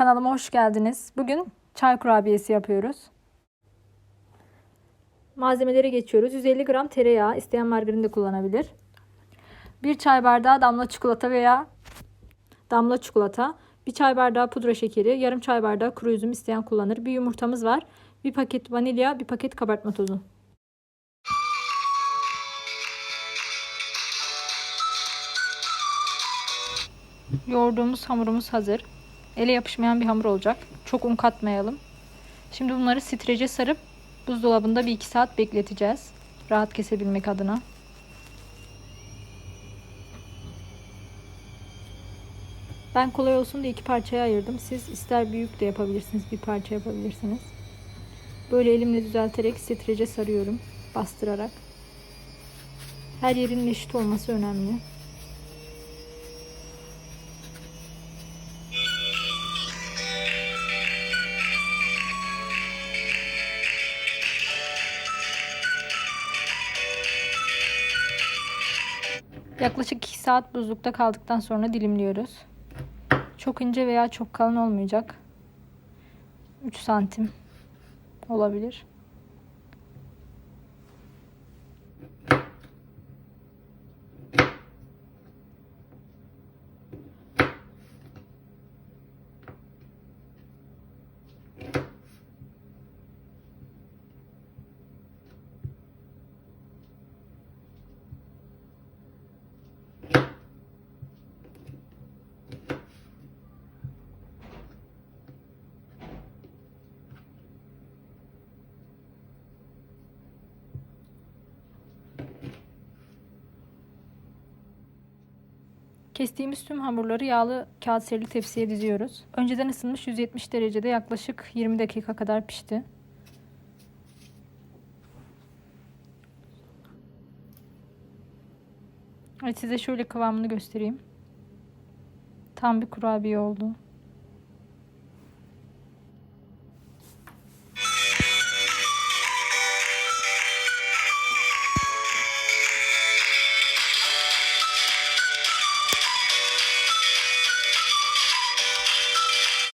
Kanalıma hoş geldiniz. Bugün çay kurabiyesi yapıyoruz. Malzemeleri geçiyoruz. 150 gram tereyağı, isteyen margarin de kullanabilir. 1 çay bardağı damla çikolata veya damla çikolata, 1 çay bardağı pudra şekeri, yarım çay bardağı kuru üzüm isteyen kullanır. Bir yumurtamız var. 1 paket vanilya, 1 paket kabartma tozu. Yoğurduğumuz hamurumuz hazır. Ele yapışmayan bir hamur olacak. Çok un katmayalım. Şimdi bunları strece sarıp buzdolabında bir iki saat bekleteceğiz. Rahat kesebilmek adına. Ben kolay olsun diye iki parçaya ayırdım. Siz ister büyük de yapabilirsiniz, bir parça yapabilirsiniz. Böyle elimle düzelterek strece sarıyorum, bastırarak. Her yerinin eşit olması önemli. Yaklaşık 2 saat buzlukta kaldıktan sonra dilimliyoruz. Çok ince veya çok kalın olmayacak. 3 santim olabilir. Kestiğimiz tüm hamurları yağlı kağıt serili tepsiye diziyoruz. Önceden ısınmış 170 derecede yaklaşık 20 dakika kadar pişti. Evet size şöyle kıvamını göstereyim. Tam bir kurabiye oldu.